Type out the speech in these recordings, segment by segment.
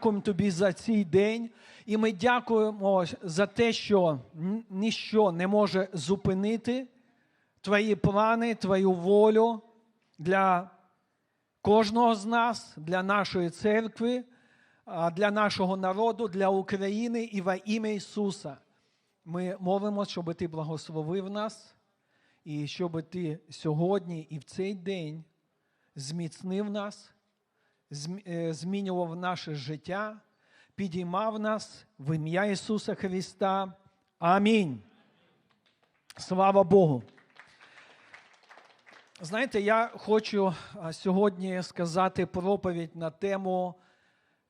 дякуємо тобі за цей день, і ми дякуємо за те, що ніщо не може зупинити твої плани, твою волю для кожного з нас, для нашої церкви, для нашого народу, для України і во ім'я Ісуса. Ми молимося, щоб ти благословив нас, і щоб ти сьогодні і в цей день зміцнив нас, змінював наше життя, підіймав нас в ім'я Ісуса Христа. Амінь. Слава Богу. Знаєте, я хочу сьогодні сказати проповідь на тему,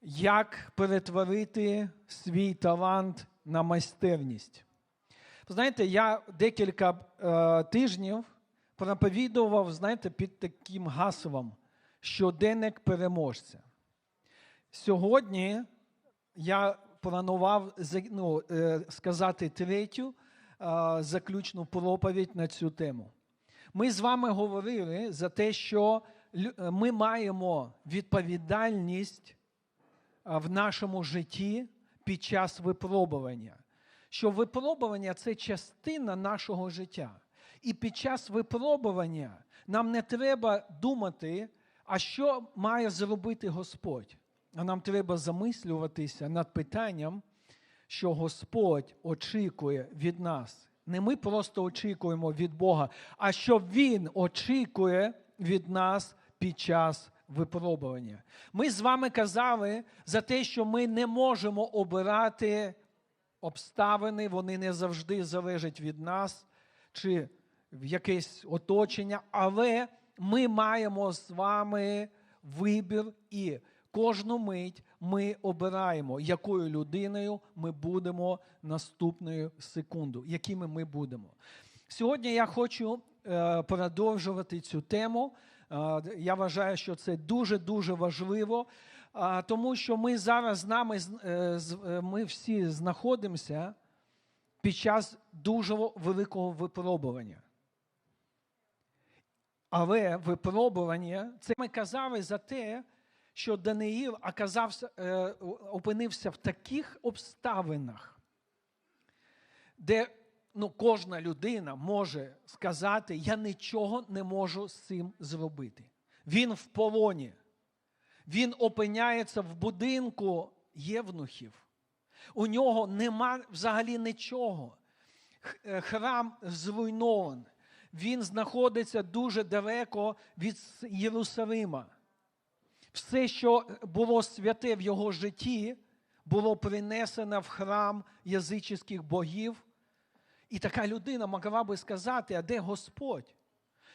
як перетворити свій талант на майстерність. Знаєте, я декілька е, тижнів проповідував, знаєте, під таким гаслом щоденник переможця. Сьогодні я планував ну, е, сказати третю е, заключну проповідь на цю тему. Ми з вами говорили за те, що е, ми маємо відповідальність в нашому житті під час випробування. Що випробування це частина нашого життя. І під час випробування нам не треба думати, а що має зробити Господь. А нам треба замислюватися над питанням, що Господь очікує від нас. Не ми просто очікуємо від Бога, а що Він очікує від нас під час випробування. Ми з вами казали за те, що ми не можемо обирати обставини, вони не завжди залежать від нас чи в якесь оточення, але ми маємо з вами вибір і кожну мить ми обираємо, якою людиною ми будемо наступною секунду, якими ми будемо. Сьогодні я хочу е, продовжувати цю тему. Е, Я вважаю, що це дуже-дуже важливо, тому що ми зараз з нами е, е, ми всі знаходимося під час дуже великого випробування. Але випробування це ми казали за те, що Даниїл оказався, е, опинився в таких обставинах, де ну, кожна людина може сказати, я нічого не можу з цим зробити. Він в полоні. Він опиняється в будинку євнухів. У нього нема взагалі нічого. Е, Храм зруйнований. Він знаходиться дуже далеко від Єрусалима. Все, що було святе в його житті, було принесено в храм язичних богів. І така людина могла би сказати, а де Господь?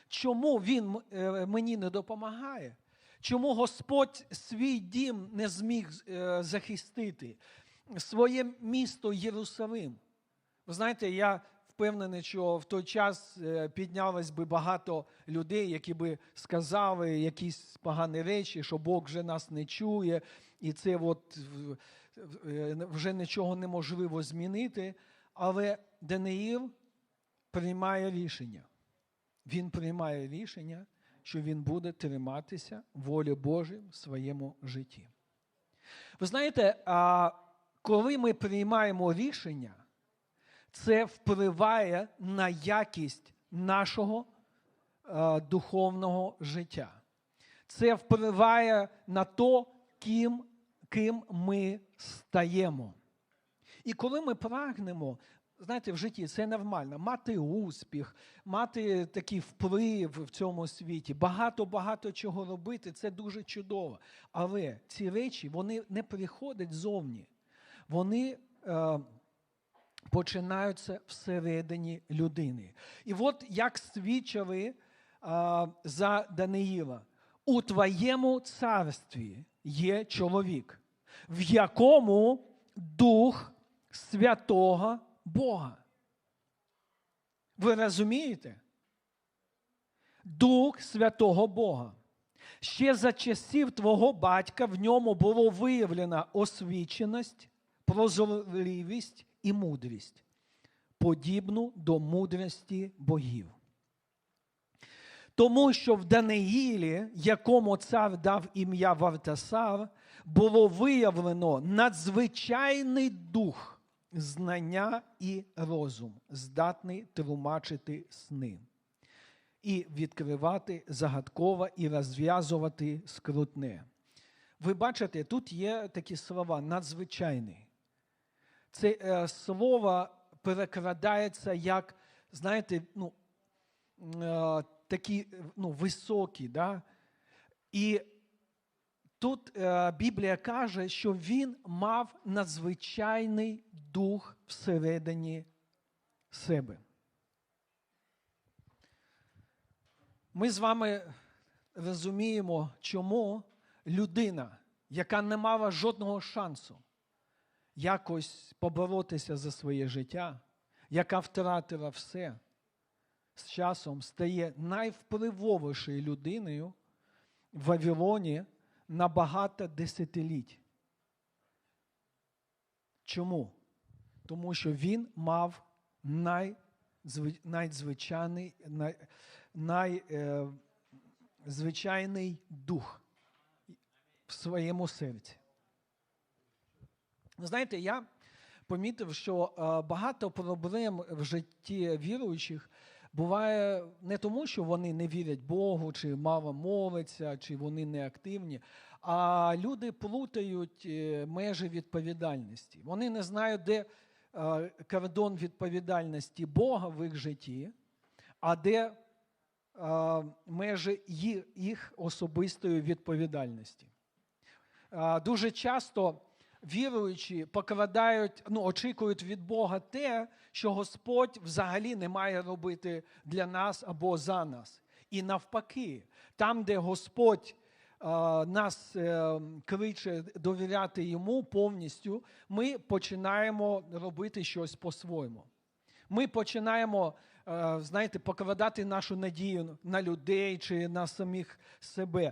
Чому Він е, мені не допомагає? Чому Господь свій дім не зміг е, захистити? Своє місто Єрусалим? Ви знаєте, я впевнений, що в той час е, піднялось би багато людей, які би сказали якісь погані речі, що Бог вже нас не чує, і це от е, вже нічого неможливо змінити. Але Даниїл приймає рішення. Він приймає рішення, що він буде триматися волі Божої в своєму житті. Ви знаєте, коли ми приймаємо рішення, це впливає на якість нашого е, духовного життя. Це впливає на то, ким, ким ми стаємо. І коли ми прагнемо, знаєте, в житті це нормально, мати успіх, мати такий вплив в цьому світі, багато-багато чого робити, це дуже чудово. Але ці речі вони не приходять зовні. Вони е, починаються всередині людини. І от як свідчили е, за Даниїла, у твоєму царстві є чоловік, в якому дух святого Бога. Ви розумієте? Дух святого Бога. Ще за часів твого батька в ньому було виявлена освіченість, прозорливість і мудрість, подібну до мудрості богів. Тому що в Даниїлі, якому цар дав ім'я Вартасар, було виявлено надзвичайний дух знання і розум, здатний тлумачити сни і відкривати загадкове і розв'язувати скрутне. Ви бачите, тут є такі слова надзвичайний. Це е, слово перекладається як, знаєте, ну, е, такі ну, високі. Да? І тут е, Біблія каже, що він мав надзвичайний дух всередині себе. Ми з вами розуміємо, чому людина, яка не мала жодного шансу якось поборотися за своє життя, яка втратила все, з часом стає найвпливовішою людиною в Вавилоні на багато десятиліть. Чому? Тому що він мав найзви- найзвичайний, най, найзвичайний дух в своєму серці. Ви знаєте, я помітив, що е, багато проблем в житті віруючих буває не тому, що вони не вірять Богу, чи мало моляться, чи вони не активні, а люди плутають е, межі відповідальності. Вони не знають, де е, кордон відповідальності Бога в їх житті, а де межі їх особистої відповідальності. Дуже часто віруючі покладають, ну, очікують від Бога те, що Господь взагалі не має робити для нас або за нас. І навпаки, там, де Господь а, нас е, кличе довіряти йому повністю, ми починаємо робити щось по-своєму. Ми починаємо, е, знаєте, покладати нашу надію на людей чи на самих себе.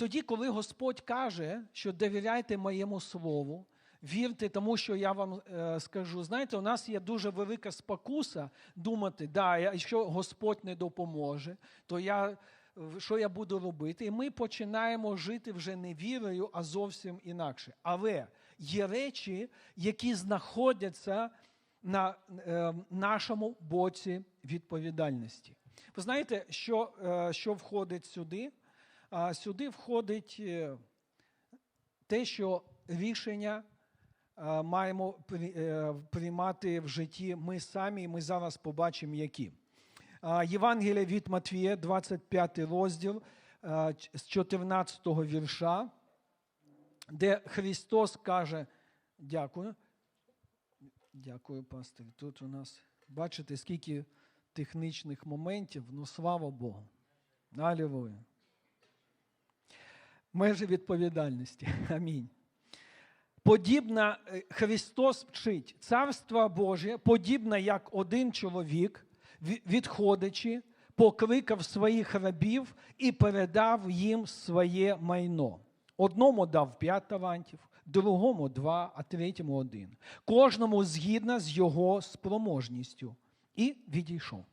Тоді, коли Господь каже, що довіряйте моєму слову, вірте тому, що я вам е, скажу. Знаєте, у нас є дуже велика спокуса думати, да, якщо Господь не допоможе, то я, що я буду робити? І ми починаємо жити вже не вірою, а зовсім інакше. Але є речі, які знаходяться на е, нашому боці відповідальності. Ви знаєте, що, е, що входить сюди? А сюди входить е, те, що рішення е, маємо е, приймати в житті ми самі, і ми зараз побачимо, які. Євангелія від Матвія, 25 розділ з 14 вірша, де Христос каже, дякую. Дякую, пастор. Тут у нас, бачите, скільки технічних моментів, ну слава Богу. Алілуя межі відповідальності. Амінь. Подібна е, Христос вчить Царство Боже, подібно як один чоловік, відходячи, покликав своїх рабів і передав їм своє майно. Одному дав п'ять талантів, другому два, а третьому один. Кожному згідно з його спроможністю. І відійшов.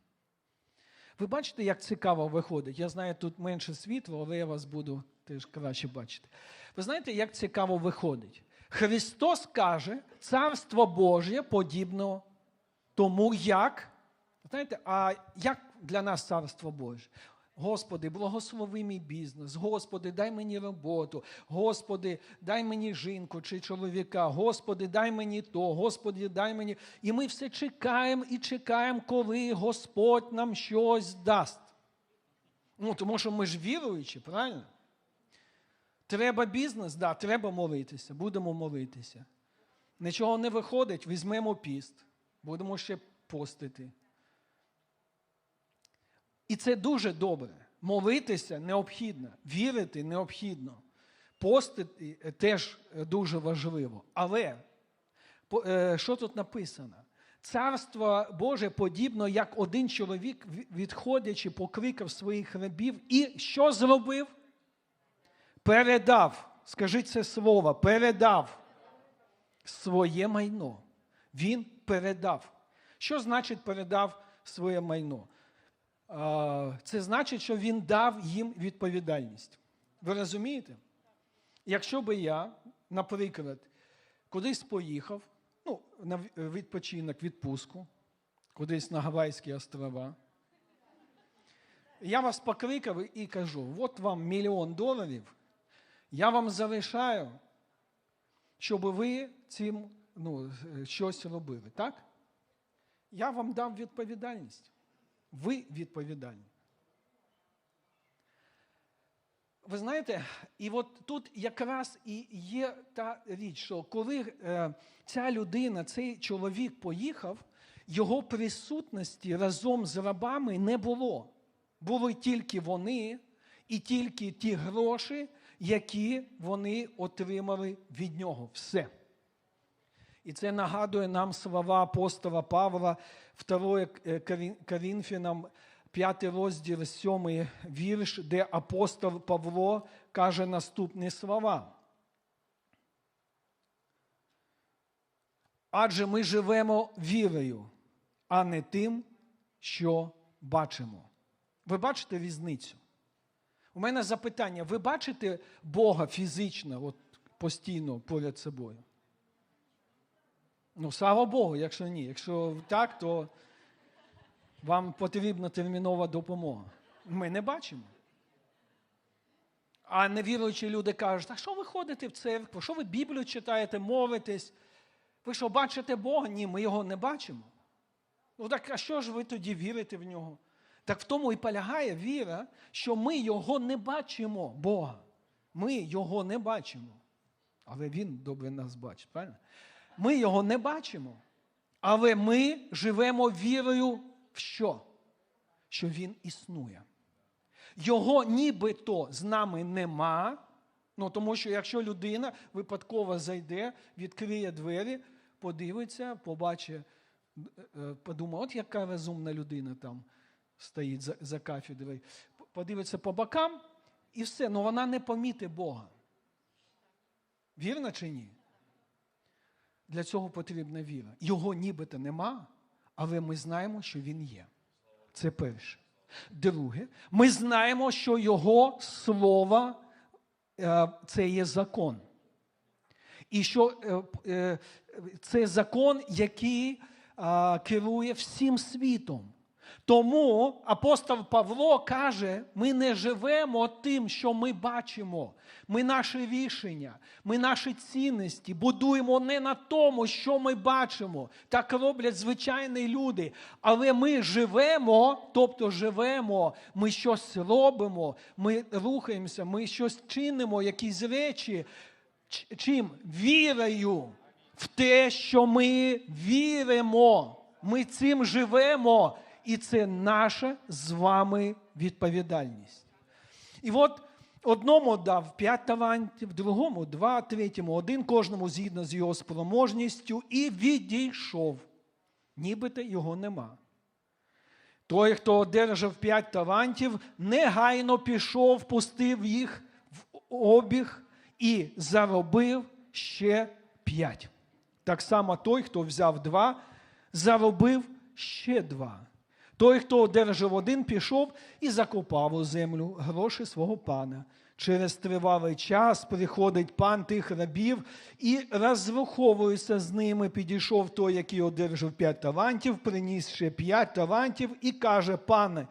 Ви бачите, як цікаво виходить. Я знаю, тут менше світла, але я вас буду теж краще бачити. Ви знаєте, як цікаво виходить? Христос каже, царство Боже подібно тому, як. Знаєте, а як для нас царство Боже? Господи, благослови мій бізнес, Господи, дай мені роботу, Господи, дай мені жінку чи чоловіка, Господи, дай мені то, Господи, дай мені. І ми все чекаємо і чекаємо, коли Господь нам щось дасть. Ну, тому що ми ж віруючі, правильно? Треба бізнес, да, треба молитися, будемо молитися. Нічого не виходить, візьмемо піст, будемо ще постити. І це дуже добре. Молитися необхідно, вірити необхідно. Постити е, теж е, дуже важливо. Але е, що тут написано? Царство Боже подібно, як один чоловік, відходячи, покликав своїх рабів і що зробив? Передав. Скажіть це слово, передав своє майно. Він передав. Що значить передав своє майно? Це значить, що він дав їм відповідальність. Ви розумієте? Якщо би я наприклад, кудись поїхав, ну, на відпочинок, відпустку, кудись на Гавайські острова. Я вас покликав і кажу: от вам мільйон доларів, я вам залишаю, щоб ви цим ну, щось робили, так? Я вам дам відповідальність. Ви відповідальні. Ви знаєте, і от тут якраз і є та річ, що коли е, ця людина, цей чоловік поїхав, його присутності разом з рабами не було. Були тільки вони і тільки ті гроші, які вони отримали від нього. Все. І це нагадує нам слова апостола Павла, 2 Корін- Корінфянам, 5 розділ, 7 вірш, де апостол Павло каже наступні слова. Адже ми живемо вірою, а не тим, що бачимо. Ви бачите різницю? У мене запитання: ви бачите Бога фізично, от постійно поряд собою? Ну, слава Богу, якщо ні. Якщо так, то вам потрібна термінова допомога. Ми не бачимо. А невіруючі люди кажуть, а що ви ходите в церкву? Що ви Біблію читаєте, молитесь? Ви що, бачите Бога? Ні, ми його не бачимо. Ну так а що ж ви тоді вірите в нього? Так в тому і полягає віра, що ми його не бачимо, Бога. Ми його не бачимо. Але Він добре нас бачить, правильно? Ми його не бачимо. Але ми живемо вірою в що? Що Він існує. Його нібито з нами нема. Ну, тому що якщо людина випадково зайде, відкриє двері, подивиться, побачить, е, е, подумає, от яка розумна людина там стоїть за, за кафедрою, подивиться по бокам і все, ну вона не помітить Бога. Вірно чи ні? Для цього потрібна віра. Його нібито нема, але ми знаємо, що він є. Це перше. Друге, ми знаємо, що Його слово е, це є закон. І що е, е, це закон, який керує всім світом. Тому апостол Павло каже: ми не живемо тим, що ми бачимо. Ми наші рішення, ми наші цінності будуємо не на тому, що ми бачимо. Так роблять звичайні люди. Але ми живемо, тобто живемо, ми щось робимо, ми рухаємося, ми щось чинимо, якісь речі. Чим? Вірою в те, що ми віримо. Ми цим живемо. І це наша з вами відповідальність. І от одному дав п'ять талантів, другому два, третьому один, кожному згідно з його спроможністю, і відійшов. Нібито його нема. Той, хто одержав п'ять талантів, негайно пішов, пустив їх в обіг і заробив ще п'ять. Так само той, хто взяв два, заробив ще два. Той, хто одержав один, пішов і закопав у землю гроші свого пана. Через тривалий час приходить пан тих рабів і розраховується з ними. Підійшов той, який одержав п'ять талантів, приніс ще п'ять талантів і каже: Пане,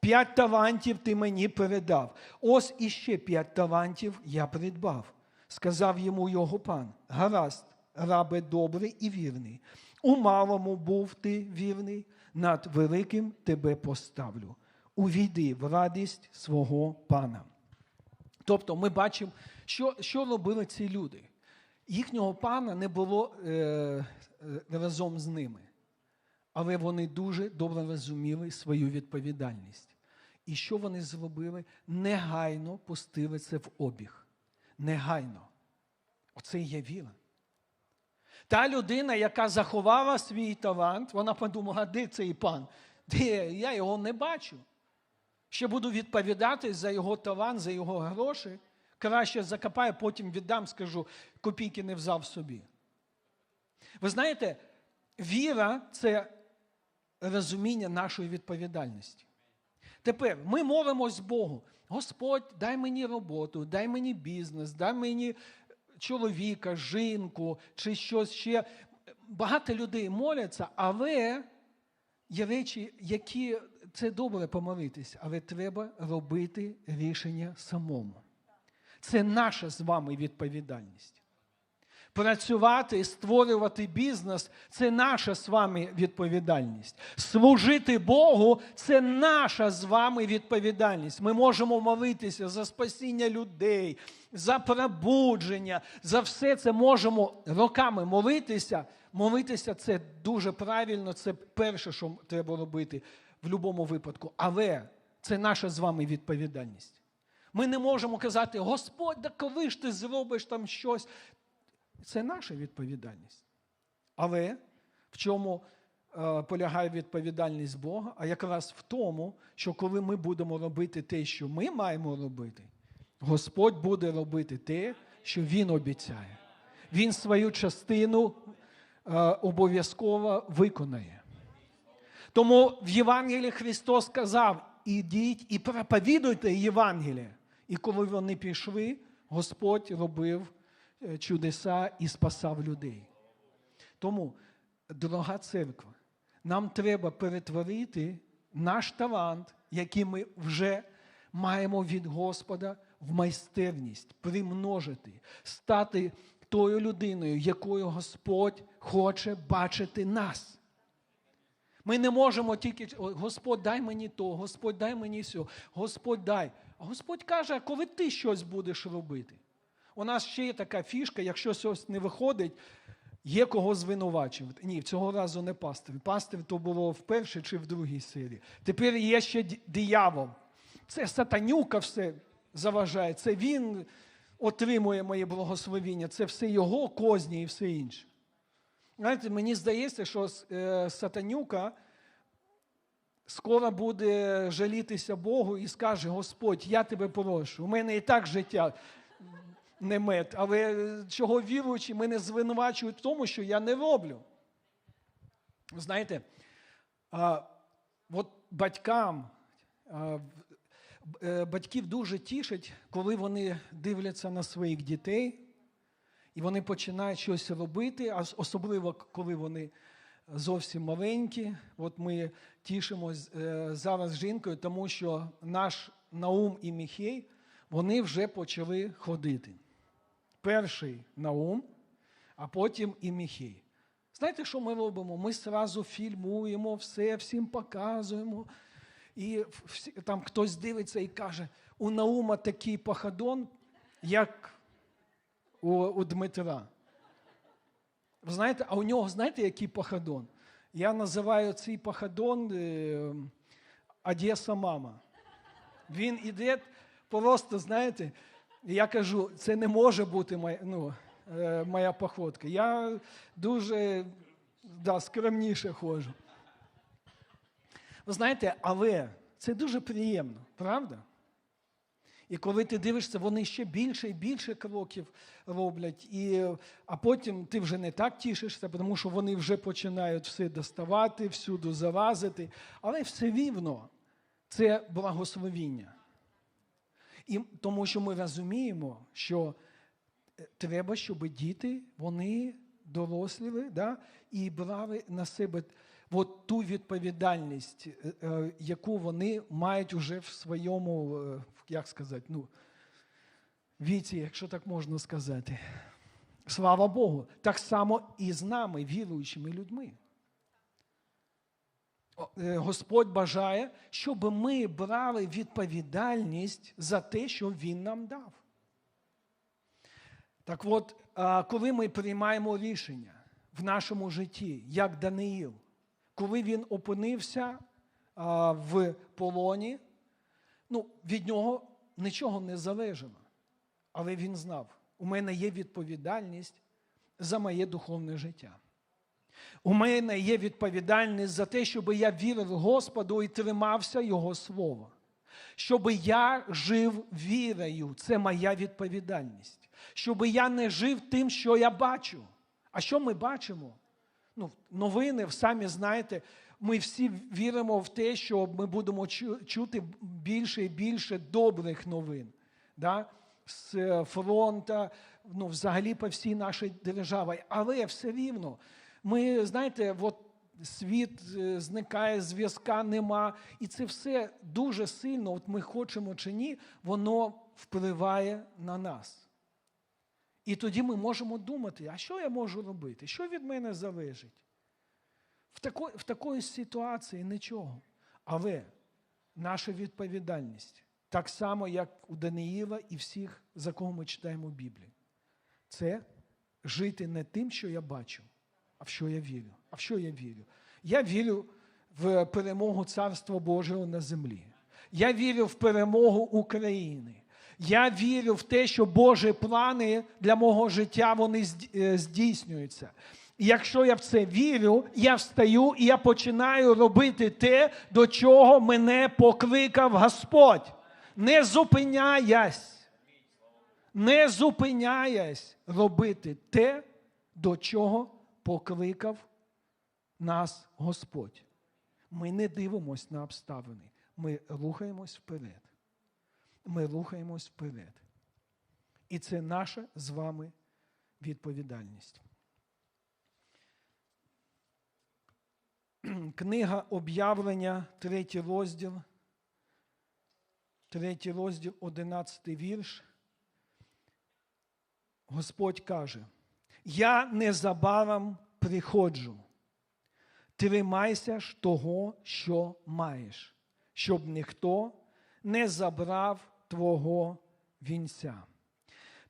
п'ять талантів ти мені передав. Ось іще п'ять талантів я придбав. Сказав йому його пан: Гаразд, рабе добрий і вірний. У малому був ти вірний, над великим тебе поставлю. Увійди в радість свого пана. Тобто ми бачимо, що, що робили ці люди. Їхнього пана не було е, е, разом з ними, але вони дуже добре розуміли свою відповідальність. І що вони зробили? Негайно пустили це в обіг. Негайно. Оце і є віра. Та людина, яка заховала свій талант, вона подумала, де цей пан? Де? Я його не бачу. Ще буду відповідати за його талант, за його гроші. Краще закопаю, потім віддам, скажу, копійки не взяв собі. Ви знаєте, віра це розуміння нашої відповідальності. Тепер ми молимось Богу. Господь, дай мені роботу, дай мені бізнес, дай мені чоловіка, жінку чи щось ще. Багато людей моляться, але є речі, які це добре помолитися, але треба робити рішення самому. Це наша з вами відповідальність. Працювати, створювати бізнес це наша з вами відповідальність. Служити Богу це наша з вами відповідальність. Ми можемо молитися за спасіння людей, за пробудження, за все це можемо роками молитися. Молитися це дуже правильно, це перше, що треба робити в будь-якому випадку. Але це наша з вами відповідальність. Ми не можемо казати, Господь, да коли ж ти зробиш там щось. Це наша відповідальність. Але в чому е, полягає відповідальність Бога? А якраз в тому, що коли ми будемо робити те, що ми маємо робити, Господь буде робити те, що Він обіцяє. Він свою частину е, обов'язково виконає. Тому в Євангелії Христос сказав: ідіть і проповідуйте Євангеліє. І коли вони пішли, Господь робив чудеса і спасав людей. Тому, дорога церква, нам треба перетворити наш талант, який ми вже маємо від Господа, в майстерність, примножити, стати тою людиною, якою Господь хоче бачити нас. Ми не можемо тільки Господь, дай мені то, Господь, дай мені сьо, Господь дай. А Господь каже, коли ти щось будеш робити? У нас ще є така фішка, якщо щось не виходить, є кого звинувачувати. Ні, цього разу не пастир. Пастир то було в першій чи в другій серії. Тепер є ще диявол. Це сатанюка все заважає. Це він отримує моє благословіння. Це все його козні і все інше. Знаєте, мені здається, що е, сатанюка скоро буде жалітися Богу і скаже: Господь, я тебе прошу. У мене і так життя не мед, але чого віруючи, мене звинувачують в тому, що я не роблю. Знаєте, а, от батькам, а, е, батьків дуже тішить, коли вони дивляться на своїх дітей. І вони починають щось робити, особливо коли вони зовсім маленькі. От ми тішимось е, зараз з жінкою, тому що наш Наум і Міхей вони вже почали ходити. Перший Наум, а потім і Міхей. Знаєте, що ми робимо? Ми зразу фільмуємо все, всім показуємо. І там хтось дивиться і каже: у Наума такий пахадон, як у, у Дмитра. Ви знаєте, а у нього, знаєте, який пахадон? Я називаю цей пахадон е, Одеса мама. Він іде просто, знаєте, я кажу, це не може бути моя, ну, е, моя походка. Я дуже да, скромніше ходжу. Ви знаєте, але це дуже приємно, правда? І коли ти дивишся, вони ще більше і більше кроків роблять, і, а потім ти вже не так тішишся, тому що вони вже починають все доставати, всюди залазити. Але все рівно це благословіння. І тому що ми розуміємо, що е, треба, щоб діти вони доросліли да, і брали на себе от ту відповідальність, е, е, яку вони мають уже в своєму, як сказати, ну, віці, якщо так можна сказати. Слава Богу, так само і з нами, віруючими людьми. Е, Господь бажає, щоб ми брали відповідальність за те, що Він нам дав. Так от, коли ми приймаємо рішення в нашому житті, як Даниїл, коли він опинився в полоні, ну, від нього нічого не залежало. Але він знав, у мене є відповідальність за моє духовне життя. У мене є відповідальність за те, щоб я вірив Господу і тримався Його слова. Щоб я жив вірою, це моя відповідальність. Щоб я не жив тим, що я бачу. А що ми бачимо? Ну, новини, самі знаєте, ми всі віримо в те, що ми будемо чути більше і більше добрих новин. Да? З е, фронта, ну, взагалі по всій нашій державі. Але все рівно, ми, знаєте, от світ е, зникає, зв'язка нема. І це все дуже сильно, от ми хочемо чи ні, воно впливає на нас. І тоді ми можемо думати, а що я можу робити? Що від мене залежить? В, тако, в такої ситуації нічого. Але наша відповідальність, так само, як у Даниїла і всіх, за кого ми читаємо в Біблії, це жити не тим, що я бачу, а в що я вірю. А в що я вірю? Я вірю в перемогу Царства Божого на землі. Я вірю в перемогу України. Я вірю в те, що Божі плани для мого життя вони е, здійснюються. І якщо я в це вірю, я встаю і я починаю робити те, до чого мене покликав Господь. Не зупиняясь, не зупиняясь робити те, до чого покликав нас Господь. Ми не дивимося на обставини, ми рухаємось вперед. Ми рухаємось вперед. І це наша з вами відповідальність. Книга об'явлення, третій розділ, третій розділ, одинадцятий вірш. Господь каже: Я незабаром приходжу. Тримайся ж того, що маєш, щоб ніхто не забрав твого вінця.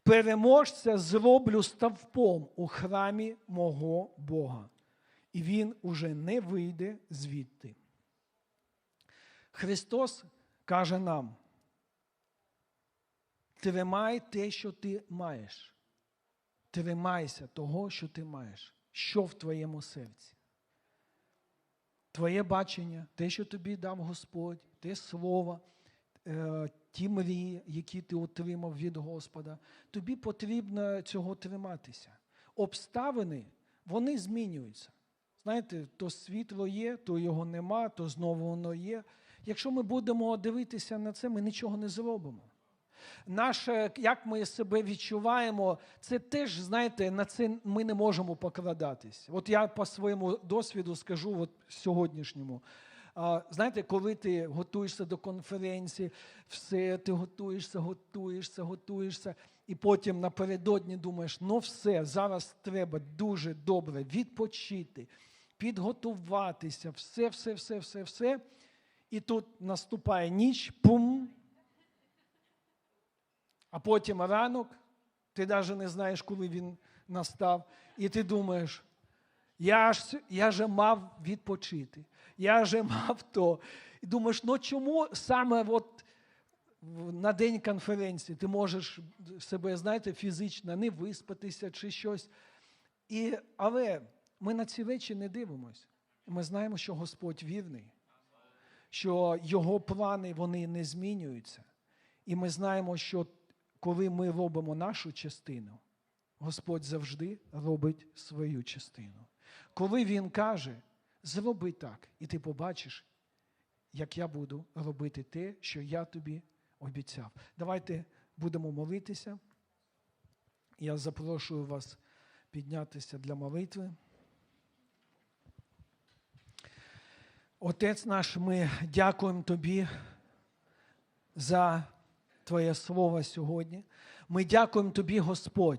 Переможця зроблю ставпом у храмі мого Бога, і він уже не вийде звідти. Христос каже нам: тримай те, що ти маєш. Тримайся того, що ти маєш, що в твоєму серці. Твоє бачення, те, що тобі дав Господь, те слово, е, ті мрії, які ти отримав від Господа, тобі потрібно цього триматися. Обставини, вони змінюються. Знаєте, то світло є, то його нема, то знову воно є. Якщо ми будемо дивитися на це, ми нічого не зробимо. Наше, як ми себе відчуваємо, це теж, знаєте, на це ми не можемо покладатись. От я по своєму досвіду скажу от сьогоднішньому. Знаєте, коли ти готуєшся до конференції, все, ти готуєшся, готуєшся, готуєшся, і потім напередодні думаєш, ну все, зараз треба дуже добре відпочити, підготуватися, все, все, все, все, все. І тут наступає ніч, пум, а потім ранок, ти навіть не знаєш, коли він настав, і ти думаєш, я ж, я же мав відпочити, я же мав то. І думаєш, ну чому саме от на день конференції ти можеш себе, знаєте, фізично не виспатися чи щось. І, але ми на ці речі не дивимося. Ми знаємо, що Господь вірний, що Його плани вони не змінюються. І ми знаємо, що коли ми робимо нашу частину, Господь завжди робить свою частину. Коли Він каже, зроби так, і ти побачиш, як я буду робити те, що я тобі обіцяв. Давайте будемо молитися. Я запрошую вас піднятися для молитви. Отець наш, ми дякуємо Тобі за Твоє Слово сьогодні. Ми дякуємо Тобі, Господь,